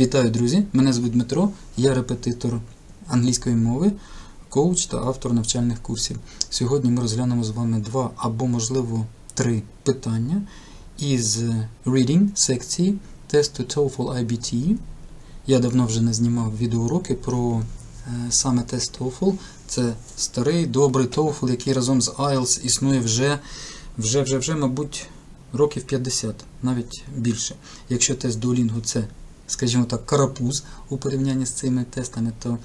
Вітаю, друзі! Мене звуть Дмитро, я репетитор англійської мови, коуч та автор навчальних курсів. Сьогодні ми розглянемо з вами два або, можливо, три питання із reading секції тесту TOEFL IBT. Я давно вже не знімав відеоуроки про е, саме тест TOEFL. Це старий добрий TOEFL, який разом з IELTS існує вже, вже, вже, вже, мабуть, років 50, навіть більше. Якщо тест Duolingo це скажімо так, карапуз у порівнянні з цими тестами, то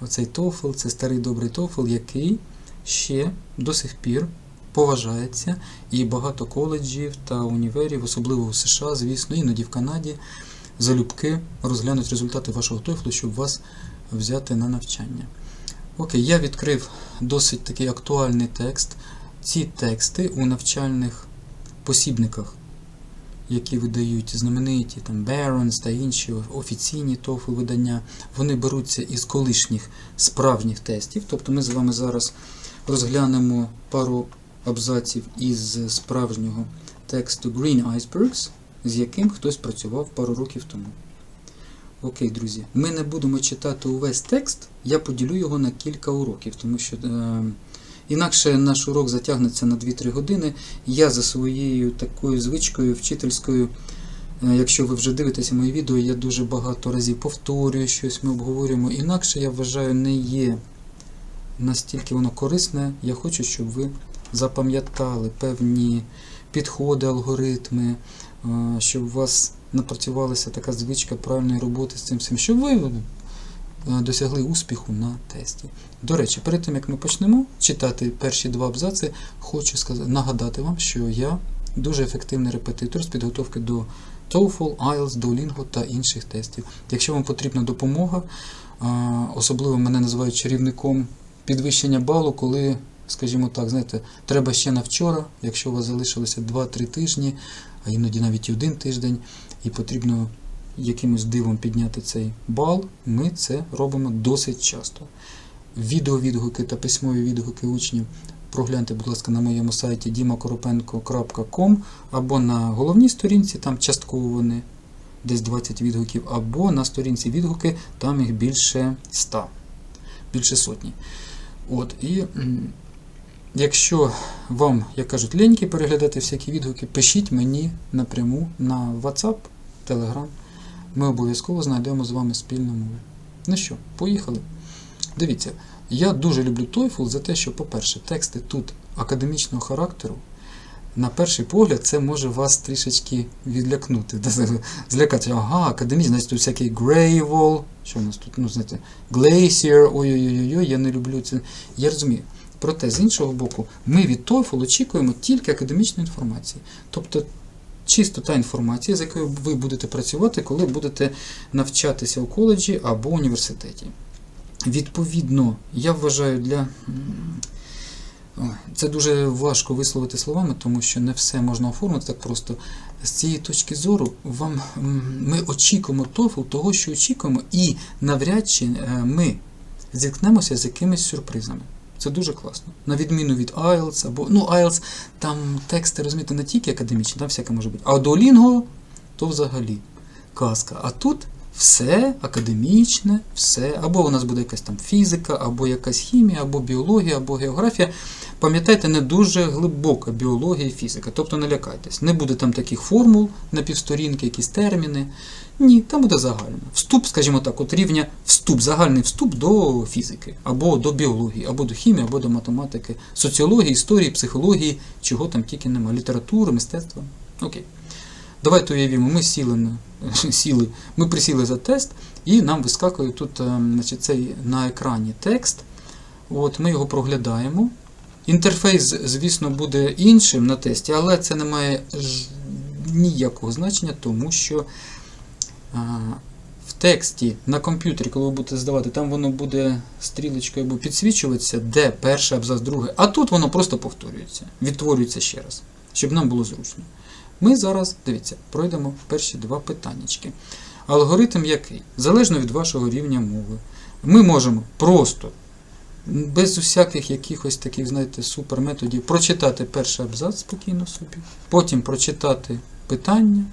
оцей TOEFL це старий добрий TOEFL, який ще до сих пір поважається, і багато коледжів та універів, особливо в США, звісно, іноді в Канаді, залюбки розглянуть результати вашого TOEFL, щоб вас взяти на навчання. Окей, я відкрив досить такий актуальний текст. Ці тексти у навчальних посібниках які видають знамениті там Barron's та інші офіційні TOEFL видання, вони беруться із колишніх справжніх тестів. Тобто ми з вами зараз розглянемо пару абзаців із справжнього тексту Green Icebergs, з яким хтось працював пару років тому. Окей, друзі, ми не будемо читати увесь текст, я поділю його на кілька уроків, тому що. Е Інакше наш урок затягнеться на 2-3 години. Я за своєю такою звичкою вчительською, е, якщо ви вже дивитеся мої відео, я дуже багато разів повторюю щось, ми обговорюємо. Інакше, я вважаю, не є настільки воно корисне. Я хочу, щоб ви запам'ятали певні підходи, алгоритми, е, щоб у вас напрацювалася така звичка правильної роботи з цим всім, щоб ви досягли успіху на тесті. До речі, перед тим як ми почнемо читати перші два абзаци, хочу сказати, нагадати вам, що я дуже ефективний репетитор з підготовки до TOEFL, IELTS, Duolingo та інших тестів. Якщо вам потрібна допомога, особливо мене називають чарівником підвищення балу, коли, скажімо так, знаєте, треба ще на вчора, якщо у вас залишилося 2-3 тижні, а іноді навіть один тиждень, і потрібно якимось дивом підняти цей бал, ми це робимо досить часто. Відеовідгуки та письмові відгуки учнів прогляньте, будь ласка, на моєму сайті dimakoropенko.com або на головній сторінці, там частково вони десь 20 відгуків, або на сторінці відгуки, там їх більше 100, більше сотні. От, І якщо вам, як кажуть, леньки переглядати всякі відгуки, пишіть мені напряму на WhatsApp, Telegram. Ми обов'язково знайдемо з вами спільну мову. Ну що, поїхали. Дивіться, я дуже люблю TOEFL за те, що, по-перше, тексти тут академічного характеру. На перший погляд, це може вас трішечки відлякнути. Злякати, ага, академічний, значить тут всякий Greyval, що у нас тут, ну, знаєте, Glacier, ой-ой-ой, я не люблю це. Я розумію. Проте, з іншого боку, ми від TOEFL очікуємо тільки академічної інформації. Тобто чисто та інформація, з якою ви будете працювати, коли будете навчатися у коледжі або університеті. Відповідно, я вважаю, для. Це дуже важко висловити словами, тому що не все можна оформити так просто. З цієї точки зору, вам ми очікуємо TOEFL того, що очікуємо, і навряд чи ми зіткнемося з якимись сюрпризами. Це дуже класно. На відміну від IELTS, або ну IELTS, там тексти розумієте, не тільки академічні, там всяке може бути. А Duolingo то взагалі казка. А тут все академічне, все, або у нас буде якась там фізика, або якась хімія, або біологія, або географія. Пам'ятайте, не дуже глибока біологія і фізика. Тобто не лякайтесь. Не буде там таких формул на півсторінки, якісь терміни. Ні, там буде загально. Вступ, скажімо так, от рівня вступ, загальний вступ до фізики, або до біології, або до хімії, або до математики, соціології, історії, психології, чого там тільки немає. Літератури, мистецтва. Окей. Давайте уявімо, ми сіли на, сіли, ми присіли за тест, і нам вискакує тут значить, цей на екрані текст. От, Ми його проглядаємо. Інтерфейс, звісно, буде іншим на тесті, але це не має ніякого значення, тому що в тексті на комп'ютері, коли ви будете здавати, там воно буде стрілочкою або підсвічуватися, де перший абзац, другий. А тут воно просто повторюється, відтворюється ще раз, щоб нам було зручно. Ми зараз, дивіться, пройдемо перші два питаннячки. Алгоритм який? Залежно від вашого рівня мови. Ми можемо просто, без усяких якихось таких, знаєте, суперметодів, прочитати перший абзац спокійно собі, потім прочитати питання,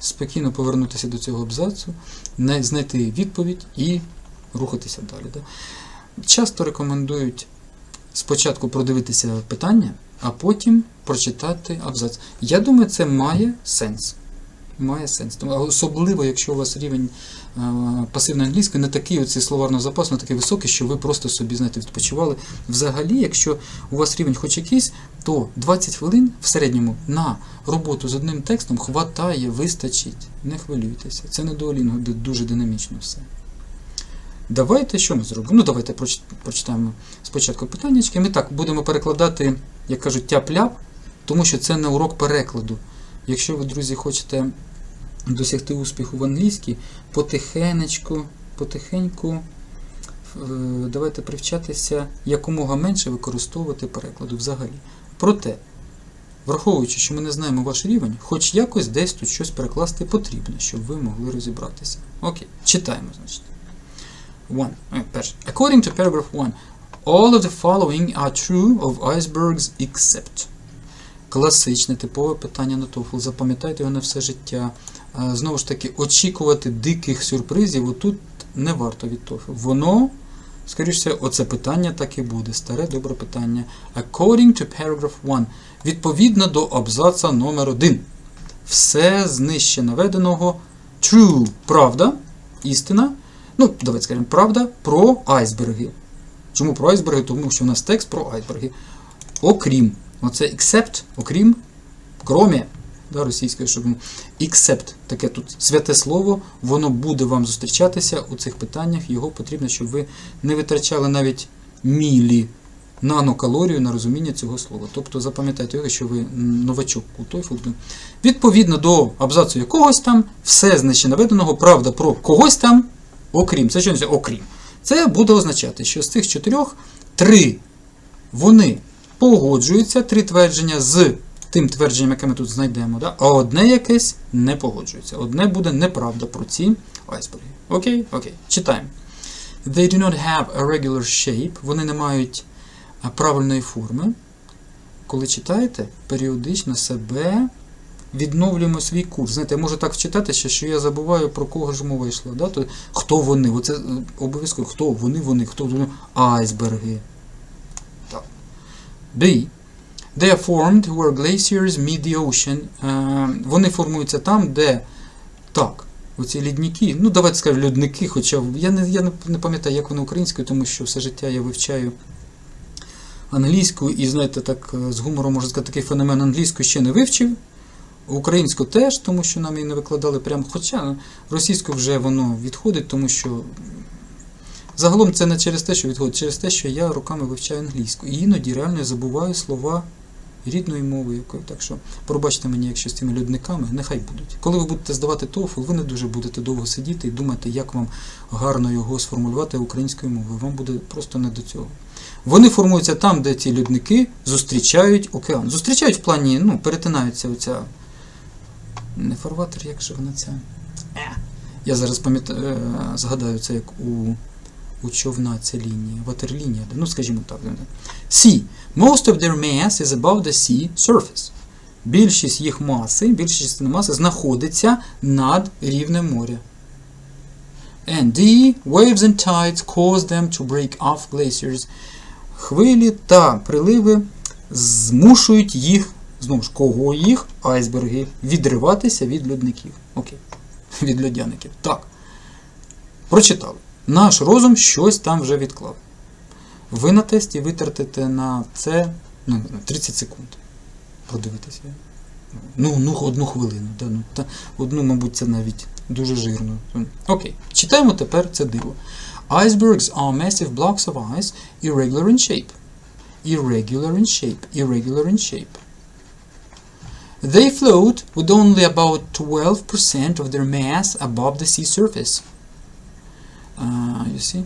спокійно повернутися до цього абзацу, знайти відповідь і рухатися далі. Да? Часто рекомендують спочатку продивитися питання, а потім прочитати абзац. Я думаю, це має сенс. Має сенс. Тому, особливо, якщо у вас рівень е, пасивної англійської не такий оцей словарного запасу, не такий високий, що ви просто собі знаєте, відпочивали. Взагалі, якщо у вас рівень хоч якийсь, то 20 хвилин в середньому на роботу з одним текстом хватає, вистачить. Не хвилюйтеся. Це не Duolingo, де дуже динамічно все. Давайте що ми зробимо? Ну, давайте прочитаємо спочатку питаннячки. Ми так будемо перекладати, як кажуть, тяп-ляп, тому що це не урок перекладу. Якщо ви, друзі, хочете досягти успіху в англійській, потихенечку, потихеньку е, давайте привчатися якомога менше використовувати перекладу взагалі. Проте, враховуючи, що ми не знаємо ваш рівень, хоч якось десь тут щось перекласти потрібно, щоб ви могли розібратися. Окей, читаємо, значить. One. Е, Перше. According to paragraph 1, all of the following are true of icebergs except. Класичне, типове питання на TOEFL. Запам'ятайте його на все життя. Е, Знову ж таки, очікувати диких сюрпризів отут не варто від TOEFL. Воно, скоріш все, оце питання так і буде. Старе добре питання. According to paragraph 1. Відповідно до абзаца номер 1. Все з нижче наведеного true. Правда, істина. Ну, давайте скажемо, правда про айсберги. Чому про айсберги? Тому що у нас текст про айсберги. Окрім. Оце except, окрім, кромі, да, російською, щоб except, таке тут святе слово, воно буде вам зустрічатися у цих питаннях. Його потрібно, щоб ви не витрачали навіть мілі нанокалорію на розуміння цього слова. Тобто запам'ятайте його, що ви новачок у TOEFL. Відповідно до абзацу якогось там, все з нижче наведеного, правда про когось там, окрім. Це що окрім. Це буде означати, що з цих чотирьох три вони погоджуються, три твердження з тим твердженням, яке ми тут знайдемо, да? а одне якесь не погоджується. Одне буде неправда про ці айсберги. Окей? Окей. Читаємо. They do not have a regular shape. Вони не мають правильної форми. Коли читаєте, періодично себе відновлюємо свій курс. Знаєте, я можу так вчитатися, що я забуваю, про кого ж мова йшла. Да? То, хто вони? Оце е, обов'язково, хто вони, вони, хто вони? Айсберги. Так. B. They are formed where glaciers meet the ocean. Е, вони формуються там, де так, оці лідники, ну давайте скажемо льодники, хоча я не, я не, пам'ятаю, як вони українською, тому що все життя я вивчаю англійську і, знаєте, так е, з гумором можна сказати, такий феномен англійську ще не вивчив. Українську теж, тому що нам її не викладали прямо, хоча російську вже воно відходить, тому що загалом це не через те, що відходить, через те, що я роками вивчаю англійську. І іноді реально я забуваю слова рідної мови якої. Так що пробачте мені, якщо з цими льодниками, нехай будуть. Коли ви будете здавати TOEFL, ви не дуже будете довго сидіти і думати, як вам гарно його сформулювати українською мовою. Вам буде просто не до цього. Вони формуються там, де ці льодники зустрічають океан. Зустрічають в плані, ну, перетинаються оця. Не фарватер, як же вона ця. Е. Я зараз пам'ятаю, е, згадаю це як у, у човна ця лінія, ватерлінія. Ну, скажімо так. Sea. Most of their mass is above the sea surface. Більшість їх маси, більшість частина маси знаходиться над рівнем моря. And D. Waves and tides cause them to break off glaciers. Хвилі та приливи змушують їх, знову ж кого їх, айсберги, відриватися від льодників. Окей. Від льодяників. Так. Прочитали. Наш розум щось там вже відклав. Ви на тесті витратите на це ну, 30 секунд. Продивитися. Ну, ну одну хвилину. Да, ну, та, одну, мабуть, це навіть дуже жирно. Окей. Читаємо тепер це диво. Icebergs are massive blocks of ice, irregular in shape. Irregular in shape. Irregular in shape. They float with only about 12% of their mass above the sea surface. Uh, you see?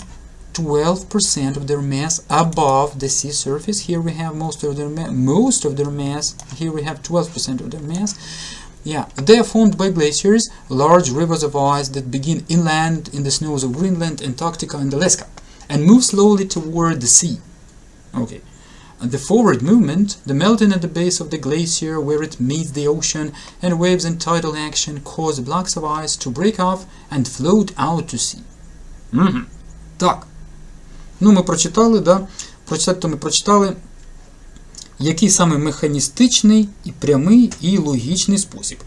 12% of their mass above the sea surface. Here we have most of their most of their mass. Here we have 12% of their mass. Yeah, they are formed by glaciers, large rivers of ice that begin inland in the snows of Greenland, Antarctica, and Alaska, and move slowly toward the sea. Okay the forward movement, the melting at the base of the glacier where it meets the ocean, and waves and tidal action cause blocks of ice to break off and float out to sea. Угу. Так. Ну, ми прочитали, да? Прочитати то ми прочитали. Який саме механістичний і прямий і логічний спосіб.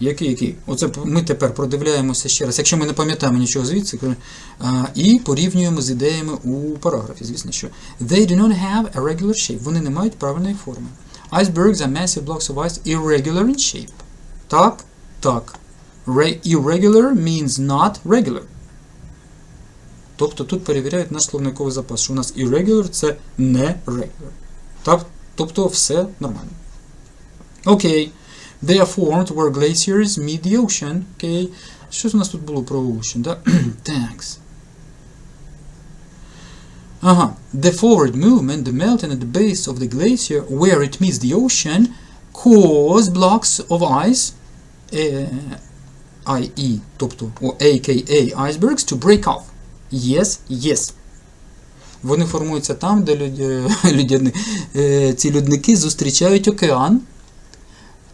Який, який? Оце ми тепер продивляємося ще раз, якщо ми не пам'ятаємо нічого звідси, і порівнюємо з ідеями у параграфі, звісно, що They do not have a regular shape. Вони не мають правильної форми. Icebergs are massive blocks of ice irregular in shape. Так, так. Re- irregular means not regular. Тобто тут перевіряють наш словниковий запас, що у нас irregular це не regular. Так, тобто все нормально. Окей. They are formed where glaciers meet the ocean. Окей. Що ж у нас тут було про ocean, да? Thanks. Ага. The forward movement, the melting at the base of the glacier where it meets the ocean, cause blocks of ice, е, i.e., тобто, о, aka icebergs, to break off. Yes, yes. Вони формуються там, де люд... людяни... е, ці людники зустрічають океан.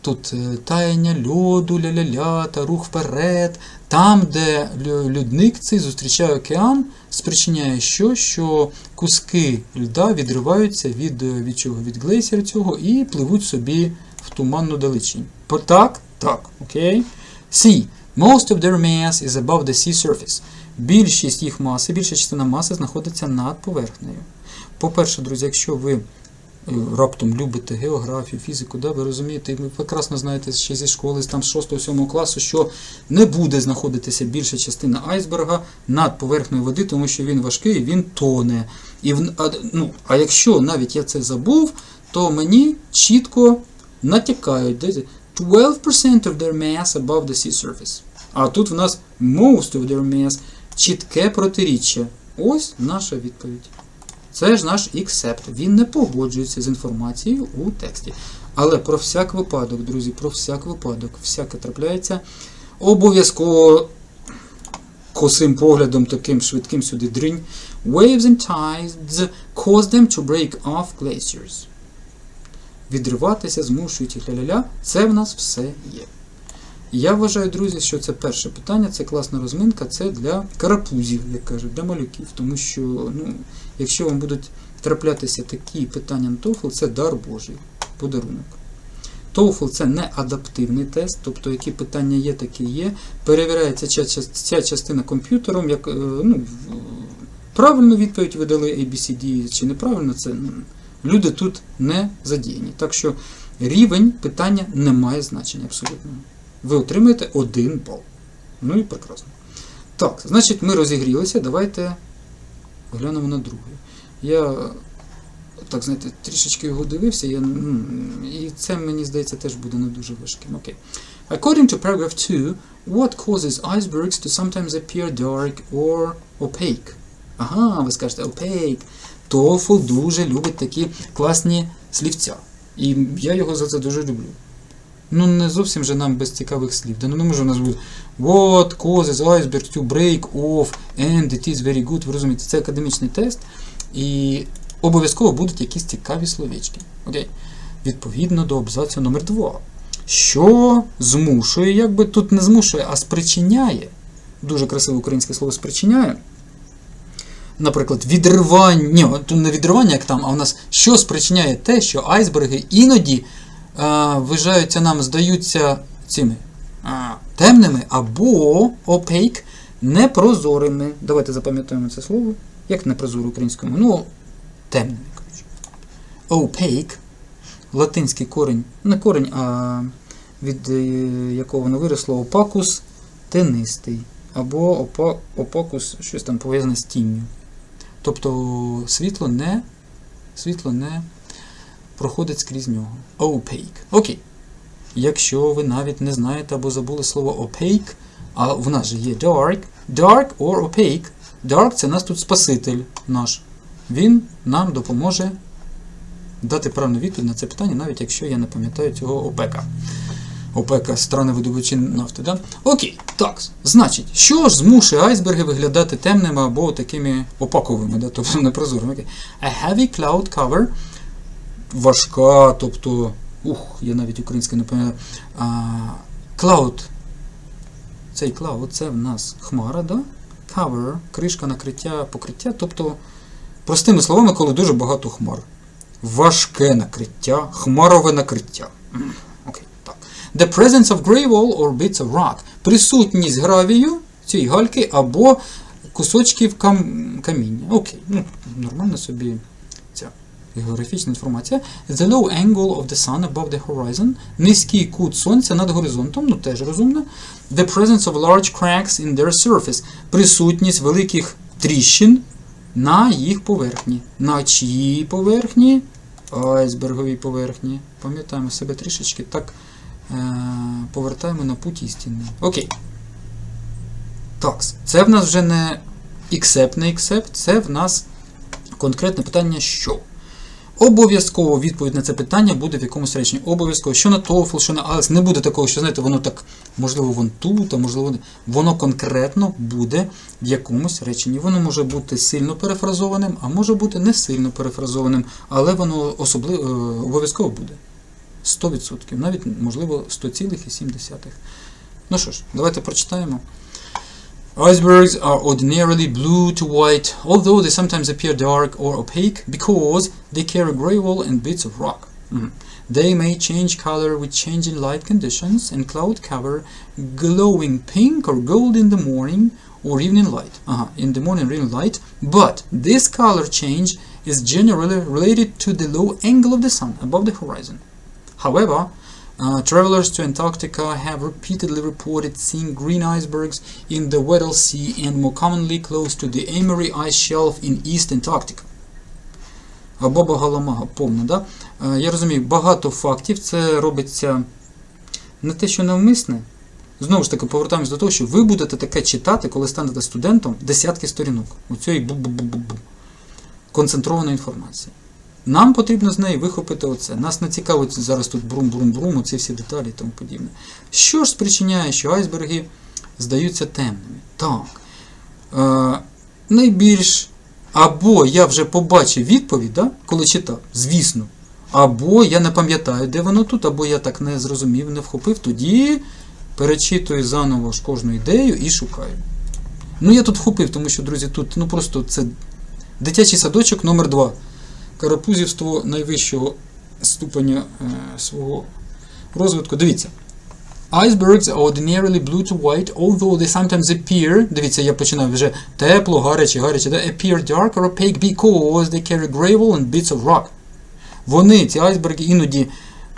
Тут е, таяння льоду, ля-ля-ля, та рух вперед. Там, де лю- людник цей зустрічає океан, спричиняє що? Що куски льда відриваються від, е, від чого? Від глейсера цього і пливуть собі в туманну далечінь. Так? Так, окей. C. Most of their mass is above the sea surface. Більшість їх маси, більша частина маси знаходиться над поверхнею. По-перше, друзі, якщо ви раптом любите географію, фізику, да, ви розумієте, ви прекрасно знаєте ще зі школи, там з 6-7 класу, що не буде знаходитися більша частина айсберга над поверхнею води, тому що він важкий, він тоне. І ну, а якщо навіть я це забув, то мені чітко натякають. 12% of their mass above the sea surface. А тут в нас most of their mass чітке протиріччя. Ось наша відповідь. Це ж наш accept. Він не погоджується з інформацією у тексті. Але про всяк випадок, друзі, про всяк випадок, всяке трапляється. Обов'язково косим поглядом, таким швидким сюди дрінь. Waves and tides cause them to break off glaciers. Відриватися, змушують ля-ля-ля. Це в нас все є. Я вважаю, друзі, що це перше питання, це класна розминка, це для карапузів, як кажуть, для малюків. Тому що, ну, якщо вам будуть траплятися такі питання на TOEFL, це дар Божий, подарунок. TOEFL це не адаптивний тест, тобто які питання є, такі є. Перевіряється ця, ця- частина комп'ютером, як е, ну, правильну відповідь ви дали ABCD чи неправильно, це м, люди тут не задіяні. Так що рівень питання не має значення абсолютно. Ви отримаєте один бал. Ну і прекрасно. Так, значить, ми розігрілися. Давайте глянемо на друге. Я так знаєте, трішечки його дивився, я, і це, мені здається, теж буде не дуже важким. Окей. According to paragraph 2, what causes icebergs to sometimes appear dark or opaque? Ага, ви скажете opaque. TOEFL дуже любить такі класні слівця. І я його за це дуже люблю. Ну, не зовсім же нам без цікавих слів. Да ну не може у нас бути What causes iceberg to break off and it is very good. Ви розумієте, це академічний тест. І обов'язково будуть якісь цікаві словечки. Окей. Відповідно до абзацу номер 2 Що змушує, якби тут не змушує, а спричиняє. Дуже красиве українське слово спричиняє. Наприклад, відривання, ні, не відривання, як там, а у нас що спричиняє те, що айсберги іноді вважаються нам, здаються цими темними або opaque, непрозорими. Давайте запам'ятаємо це слово. Як непрозоро українською? Ну, темними, коротше. Opaque, латинський корінь, не корінь, а від е, якого воно виросло, опакус тенистий. Або опа, опакус, щось там пов'язане з тінню. Тобто світло не, світло не проходить скрізь нього. Opaque. Окей. Якщо ви навіть не знаєте або забули слово opaque, а в нас же є dark, dark or opaque. Dark це нас тут спаситель наш. Він нам допоможе дати правильну відповідь на це питання, навіть якщо я не пам'ятаю цього опека. ОПЕК страни видобувачі нафти. Да? Окей, так. Значить, що ж змушує айсберги виглядати темними або такими опаковими, да? тобто непрозорими. A heavy cloud cover важка, тобто. Ух, я навіть українською не пам'ятаю. Cloud. Цей cloud це в нас хмара, да? Cover, кришка, накриття, покриття. Тобто, простими словами, коли дуже багато хмар. Важке накриття, хмарове накриття. Окей, так. The presence of gravel or bits of rock. Присутність гравію, цієї гальки або кусочків кам... каміння. Окей, ну, нормально собі географічна інформація. The low angle of the sun above the horizon. Низький кут сонця над горизонтом, ну теж розумно. The presence of large cracks in their surface. Присутність великих тріщин на їх поверхні. На чиїй поверхні? Айсберговій поверхні. Пам'ятаємо себе трішечки, так е- повертаємо на путь істини. Окей. Так, це в нас вже не except, не except, це в нас конкретне питання що? Обов'язково відповідь на це питання буде в якомусь реченні. Обов'язково, що на TOEFL, що на IELTS, не буде такого, що знаєте, воно так, можливо, вон тут, а можливо, воно конкретно буде в якомусь реченні. Воно може бути сильно перефразованим, а може бути не сильно перефразованим, але воно особливо е, обов'язково буде. 100%, навіть, можливо, 100,7. Ну що ж, давайте прочитаємо. Icebergs are ordinarily blue to white, although they sometimes appear dark or opaque because they carry gravel and bits of rock. Mhm. They may change color with changing light conditions and cloud cover, glowing pink or gold in the morning or evening light. Uh-huh, in the morning or evening light, but this color change is generally related to the low angle of the sun above the horizon. However, uh, travelers to Antarctica have repeatedly reported seeing green icebergs in the Weddell Sea and more commonly close to the Amory ice shelf in East Antarctica. Боба Галамага повна, да? Е, Я розумію, багато фактів це робиться не те, що навмисне. Знову ж таки, повертаємось до того, що ви будете таке читати, коли станете студентом, десятки сторінок. У цієї бу-бу-бу-бу-бу. концентрованої інформації. Нам потрібно з неї вихопити оце. Нас не цікавить зараз тут брум-брум-брум, оці всі деталі і тому подібне. Що ж спричиняє, що айсберги здаються темними? Так. Е, найбільш. Або я вже побачив відповідь, да, коли читав, звісно. Або я не пам'ятаю, де воно тут, або я так не зрозумів, не вхопив, тоді перечитую заново ж кожну ідею і шукаю. Ну, я тут вхопив, тому що, друзі, тут ну просто це дитячий садочок номер 2 Карапузівство найвищого ступеня е, свого розвитку. Дивіться. Icebergs are ordinarily blue to white, although they sometimes appear, дивіться, я починаю вже тепло, гаряче, гаряче, да, appear dark or opaque because they carry gravel and bits of rock. Вони, ці айсберги, іноді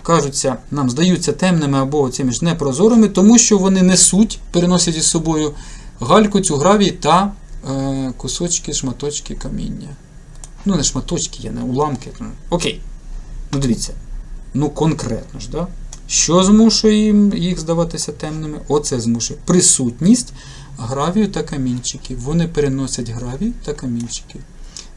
кажуться, нам здаються темними або цими ж непрозорими, тому що вони несуть, переносять із собою гальку, цю гравій та е, кусочки, шматочки каміння. Ну, не шматочки, є, не уламки. Окей. Ну дивіться. Ну, конкретно ж, да? Що змушує їм їх здаватися темними? Оце змушує. Присутність гравію та камінчиків. Вони переносять гравій та камінчики.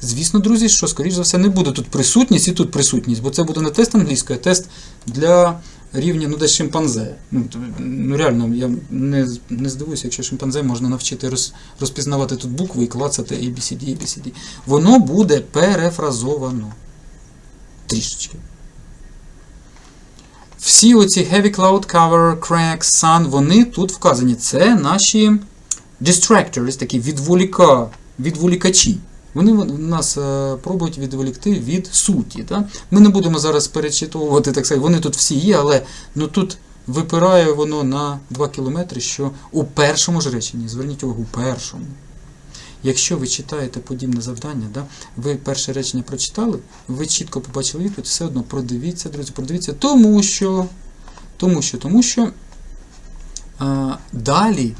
Звісно, друзі, що, скоріш за все, не буде тут присутність і тут присутність, бо це буде не тест англійської, а тест для рівня ну, десь шимпанзе. Ну, ну реально, я не, не здивуюся, якщо шимпанзе можна навчити роз, розпізнавати тут букви і клацати ABCD, ABCD. Воно буде перефразовано. Трішечки. Всі оці heavy cloud cover, cracks, sun, вони тут вказані. Це наші distractors, такі відволіка, відволікачі. Вони нас е, пробують відволікти від суті. Да? Ми не будемо зараз перечитувати, так сказати, вони тут всі є, але ну, тут випирає воно на 2 кілометри, що у першому ж реченні, зверніть увагу, у першому. Якщо ви читаєте подібне завдання, да, ви перше речення прочитали, ви чітко побачили відповідь, все одно продивіться, друзі, продивіться, тому що, тому що, тому що а, далі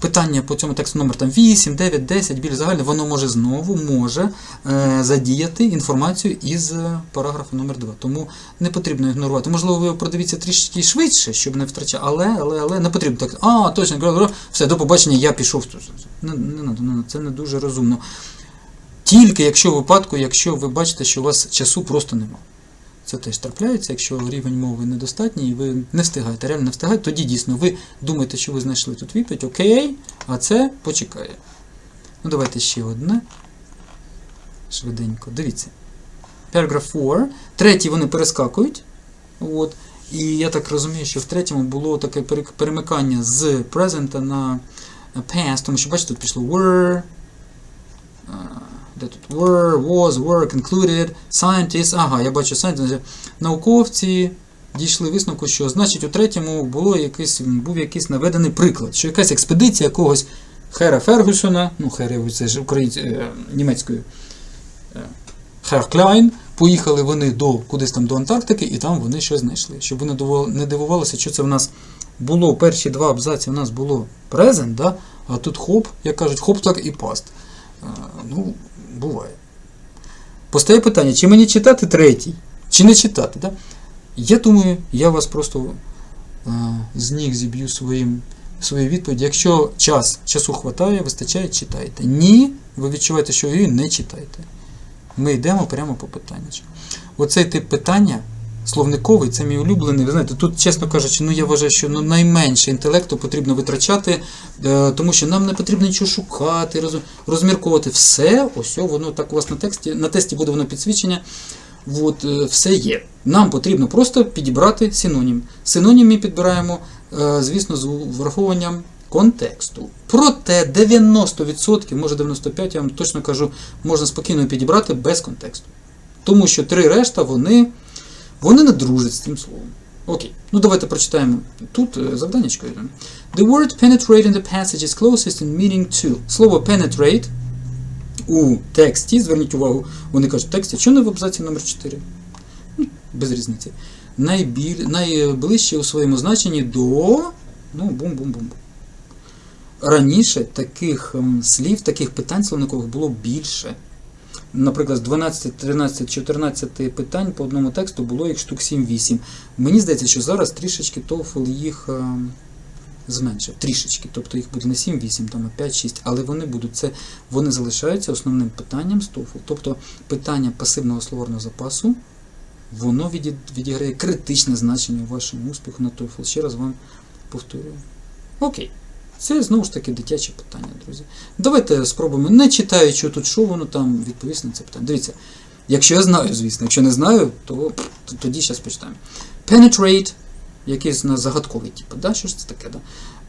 питання по цьому тексту номер там 8, 9, 10, більш загальне, воно може знову може е, задіяти інформацію із е, параграфу номер 2. Тому не потрібно ігнорувати. Можливо, ви продивіться трішки швидше, щоб не втрачати, але, але, але не потрібно так. А, точно, все, до побачення, я пішов. Не, не, надо, не це не дуже розумно. Тільки якщо в випадку, якщо ви бачите, що у вас часу просто нема. Це теж трапляється, якщо рівень мови недостатній і ви не встигаєте, реально не встигаєте, тоді дійсно ви думаєте, що ви знайшли тут відповідь, окей, а це почекає. Ну, давайте ще одне. Швиденько. Дивіться. Paragraph 4. Третій вони перескакують. От. І я так розумію, що в третьому було таке перемикання з present на past, тому що бачите, тут пішло were, де тут were, was, were, concluded, scientists, ага, я бачу scientists, науковці дійшли висновку, що значить у третьому було якийсь, був якийсь наведений приклад, що якась експедиція якогось Хера Фергюсона, ну Хер, це ж українсь, е, німецькою, е, Хер Кляйн, поїхали вони до кудись там до Антарктики, і там вони щось знайшли. Щоб ви не дивували- дивувалися, що це в нас було перші два абзаці, у нас було презент, да? а тут хоп, як кажуть, хоп так і паст. Е, ну, буває. Постає питання, чи мені читати третій, чи не читати. Да? Я думаю, я вас просто е, з ніг зіб'ю своїм, своєю відповіді. Якщо час, часу хватає, вистачає, читайте. Ні, ви відчуваєте, що її не читайте. Ми йдемо прямо по питанню. Оцей тип питання, словниковий, це мій улюблений. Ви знаєте, тут, чесно кажучи, ну я вважаю, що ну, найменше інтелекту потрібно витрачати, е, тому що нам не потрібно нічого шукати, роз, розмірковувати. Все, ось воно так у вас на тексті, на тесті буде воно підсвічення. От, е, все є. Нам потрібно просто підібрати синонім. Синоніми підбираємо, е, звісно, з враховуванням контексту. Проте 90%, може 95%, я вам точно кажу, можна спокійно підібрати без контексту. Тому що три решта вони, вони не дружать з цим словом. Окей, ну давайте прочитаємо тут е, завданнячко. The word penetrate in the passage is closest in meaning to. Слово penetrate у тексті, зверніть увагу, вони кажуть в тексті, що не в абзаці номер 4 Ну, без різниці. Найбіль, найближче у своєму значенні до. Ну, бум-бум-бум. Раніше таких ем, слів, таких питань словникових було більше. Наприклад, з 12, 13, 14 питань по одному тексту було їх штук 7-8. Мені здається, що зараз трішечки TOEFL їх ем, зменшив. Трішечки. Тобто їх буде не 7-8, там а 5-6, але вони будуть це, вони залишаються основним питанням з TOEFL. Тобто питання пасивного словарного запасу, воно віді- відіграє критичне значення вашому успіху на TOEFL. Ще раз вам повторюю. Окей. Це знову ж таки дитяче питання, друзі. Давайте спробуємо, не читаючи тут, що воно там відповість на це питання. Дивіться, якщо я знаю, звісно, якщо не знаю, то, то тоді зараз почитаємо. Penetrate, якийсь загадковий типу, да? що ж це таке? Да?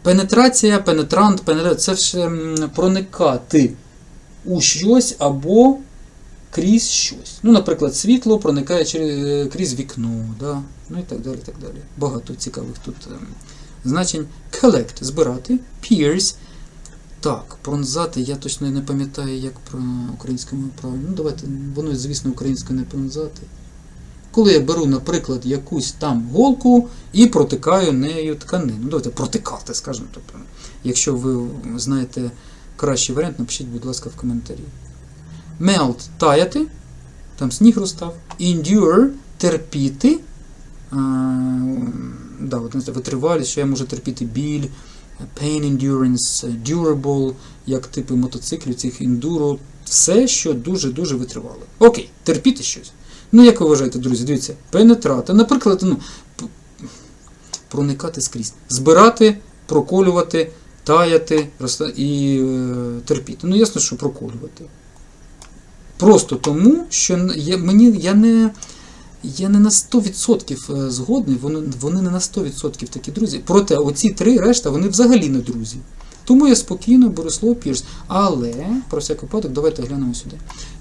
Пенетрація, пенетрант, пенетра... це все проникати у щось або крізь щось. Ну, наприклад, світло проникає через, крізь вікно, да? ну і так далі. так далі. Багато цікавих тут ем, значень. Collect збирати, pierce. Так, пронзати, я точно не пам'ятаю, як про українською правильно. Ну, давайте, воно, звісно, українською не пронзати. Коли я беру, наприклад, якусь там голку і протикаю нею тканину. Ну, давайте протикати, скажімо. Тобто, якщо ви знаєте кращий варіант, напишіть, будь ласка, в коментарі. Melt таяти, там сніг розстав. Endure терпіти. А, да, от, витривалість, що я можу терпіти біль, pain endurance, durable, як типи мотоциклів, цих ендуро, все, що дуже-дуже витривало. Окей, терпіти щось. Ну, як ви вважаєте, друзі, дивіться, пенетрати, наприклад, ну, проникати скрізь, збирати, проколювати, таяти і е, терпіти. Ну, ясно, що проколювати. Просто тому, що я, мені, я не. Я не на 100% згодний, вони, вони не на 100% такі друзі. Проте оці три решта, вони взагалі не друзі. Тому я спокійно беру слово Pierce. Але, про всяк випадок, давайте глянемо сюди.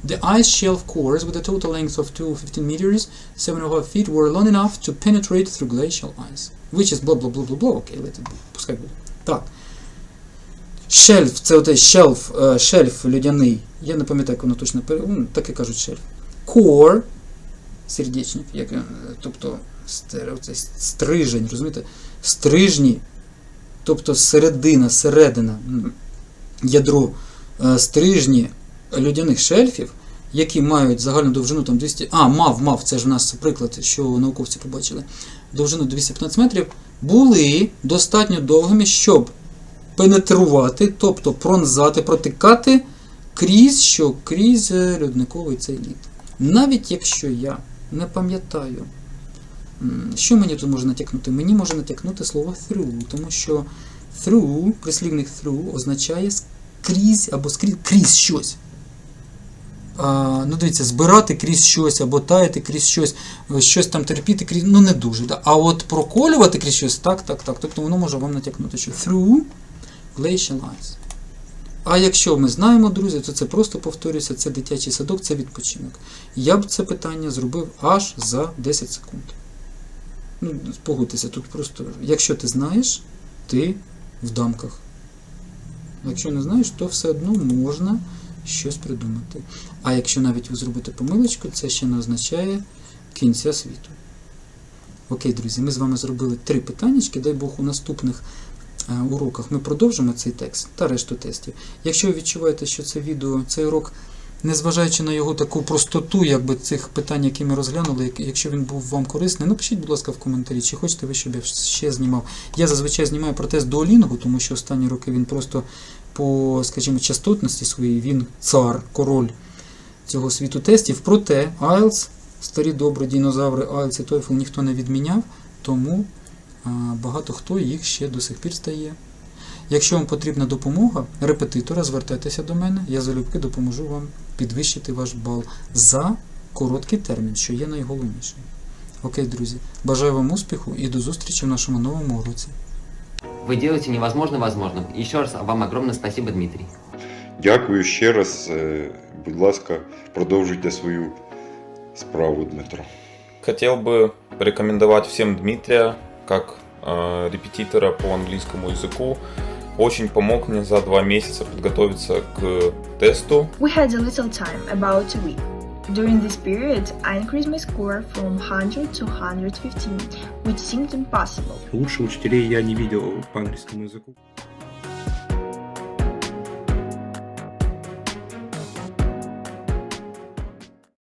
The ice shelf cores with a total length of 215 meters, 7.5 feet, were long enough to penetrate through glacial ice. Which is blah blah blah blah blah. Окей, let it be. Пускай буде. Так. Шельф, це отей шельф, е, шельф людяний. Я не пам'ятаю, як воно точно пере... ну, так і кажуть шельф. Core, сердечник, як, е, тобто стер, оцей стрижень, розумієте? Стрижні, тобто середина, середина, ядро е, стрижні людяних шельфів, які мають загальну довжину там 200. А, мав, мав, це ж в нас приклад, що науковці побачили. Довжину 215 метрів, були достатньо довгими, щоб пенетрувати, тобто пронзати, протикати крізь що? Крізь е, льодниковий цей лід. Навіть якщо я не пам'ятаю, що мені тут може натякнути? Мені може натякнути слово through, тому що through, прислівник through означає скрізь або скрізь крізь щось. А, ну, дивіться, збирати крізь щось або таяти крізь щось, е, щось там терпіти крізь, ну не дуже. Да? А от проколювати крізь щось, так, так, так. Тобто воно може вам натякнути, що through glacial. А якщо ми знаємо, друзі, то це просто повторюється, це дитячий садок, це відпочинок. Я б це питання зробив аж за 10 секунд. Ну, погодьтеся, тут просто, якщо ти знаєш, ти в дамках. Якщо не знаєш, то все одно можна щось придумати. А якщо навіть ви зробите помилочку, це ще не означає кінця світу. Окей, друзі, ми з вами зробили три питаннячки. Дай Бог, у наступних уроках ми продовжимо цей текст та решту тестів. Якщо ви відчуваєте, що це відео, цей урок, незважаючи на його таку простоту, якби цих питань, які ми розглянули, якщо він був вам корисний, напишіть, будь ласка, в коментарі, чи хочете ви, щоб я ще знімав. Я зазвичай знімаю про тест Duolingo, тому що останні роки він просто по, скажімо, частотності своїй, він цар, король цього світу тестів. Проте IELTS, старі добрі динозаври IELTS і TOEFL ніхто не відміняв, тому багато хто їх ще до сих пір стає. Якщо вам потрібна допомога репетитора, звертайтеся до мене, я залюбки допоможу вам підвищити ваш бал за короткий термін, що є найголовнішим. Окей, друзі, бажаю вам успіху і до зустрічі в нашому новому уроці. Вы делаете невозможное возможным. Еще раз вам огромное спасибо, Дмитрий. Дякую ще раз. Е, Будь ласка, продовжуйте свою справу, Дмитро. Хотел бы порекомендовать всем Дмитрия как э, репетитора по английскому языку. Очень помог мне за два месяца подготовиться к тесту. We had a little time, about a week. During this period, I increased my score from 100 to 115, which seemed impossible. Лучше учителей я не видел по английскому языку.